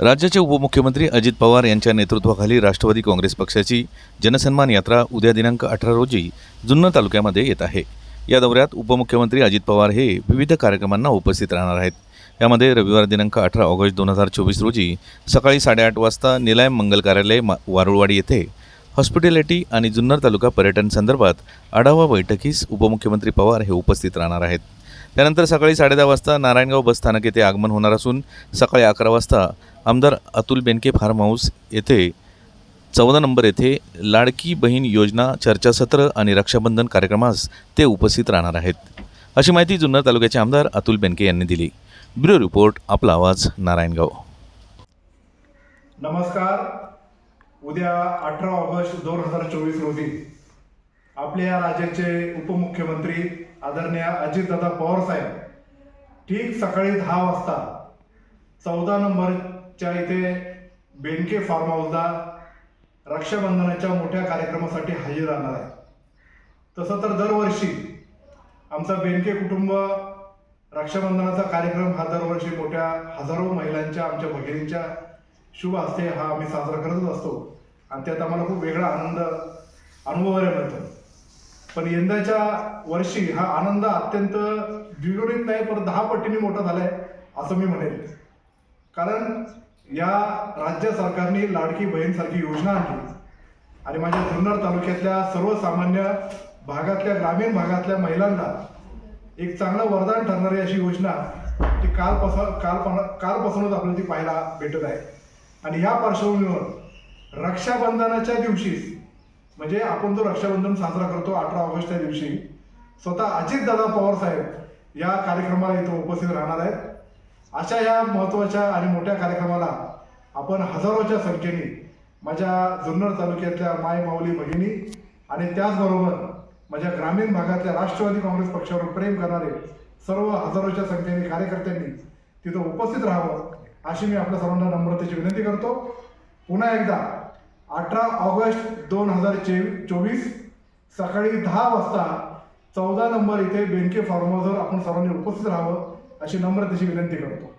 राज्याचे उपमुख्यमंत्री अजित पवार यांच्या नेतृत्वाखाली राष्ट्रवादी काँग्रेस पक्षाची जनसन्मान यात्रा उद्या दिनांक अठरा रोजी जुन्नर तालुक्यामध्ये येत आहे. या दौऱ्यात उपमुख्यमंत्री अजित पवार हे विविध कार्यक्रमांना उपस्थित राहणार आहेत. यामध्ये रविवार दिनांक अठरा ऑगस्ट दोन हजार चोवीस रोजी सकाळी साडेआठ वाजता निलायम मंगल कार्यालय मा वारुळवाडी येथे हॉस्पिटॅलिटी आणि जुन्नर तालुका पर्यटन संदर्भात आढावा बैठकीस उपमुख्यमंत्री पवार हे उपस्थित राहणार आहेत. त्यानंतर सकाळी साडेदहा वाजता नारायणगाव बस स्थानक येथे आगमन होणार असून सकाळी अकरा वाजता आमदार अतुल बेनके फार्म हाऊस येथे चौदा नंबर येथे लाडकी बहीण योजना चर्चासत्र आणि रक्षाबंधन कार्यक्रमास ते उपस्थित राहणार आहेत. अशी माहिती जुन्नर तालुक्याचे आमदार अतुल बेनके यांनी दिली. ब्युरो रिपोर्ट आपला आवाज नारायणगाव. नमस्कार. उद्या अठरा ऑगस्ट दोन हजार चोवीस रोजी आपल्या राज्याचे उपमुख्यमंत्री आदरणीय अजितदादा पवार साहेब ठीक सकाळी दहा वाजता चौदा च्या इथे बेनके फार्म हाऊसला रक्षाबंधनाच्या मोठ्या कार्यक्रमासाठी हजर राहणार आहे. तसं तर दरवर्षी आमचा बेनके कुटुंब रक्षाबंधनाचा कार्यक्रम हा दरवर्षी मोठ्या हजारो महिलांच्या आमच्या भगिनींच्या शुभ हस्ते हा आम्ही साजरा करतच असतो. आणि त्यात आम्हाला खूप वेगळा आनंद अनुभवायला मिळतो. पण यंदाच्या वर्षी हा आनंद अत्यंत द्विगुणित नाही पण दहा पटीने मोठा झालाय असं मी म्हणेन कारण या राज्य सरकारने लाडकी बहीणसारखी योजना आणली. आणि माझ्या जुन्नर तालुक्यातल्या सर्वसामान्य भागातल्या ग्रामीण भागातल्या महिलांना एक चांगलं वरदान ठरणारी अशी योजना ती कालपासून काल कालपासूनच आपल्याला ती पाहायला भेटत आहे. आणि ह्या पार्श्वभूमीवर रक्षाबंधनाच्या दिवशीच म्हणजे आपण जो रक्षाबंधन साजरा करतो अठरा ऑगस्टच्या दिवशी स्वतः अजितदादा पवार साहेब या कार्यक्रमाला इथं उपस्थित राहणार आहेत. अशा या महत्त्वाच्या आणि मोठ्या कार्यक्रमाला आपण हजारोच्या संख्येने माझ्या जुन्नर तालुक्यातल्या माय माऊली भगिनी आणि त्याचबरोबर माझ्या ग्रामीण भागातल्या राष्ट्रवादी काँग्रेस पक्षावर प्रेम करणारे सर्व हजारोच्या संख्येने कार्यकर्त्यांनी तिथं उपस्थित राहावं अशी मी आपल्या सर्वांना नम्रतेची विनंती करतो. पुन्हा एकदा अठरा ऑगस्ट दोन हजार चे चोवीस सकाळी दहा वाजता चौदा नंबर इथे बेंके फार्म हाऊसवर आपण सर्वांनी उपस्थित राहावं. अशी नम्रतेची विनंती करतो.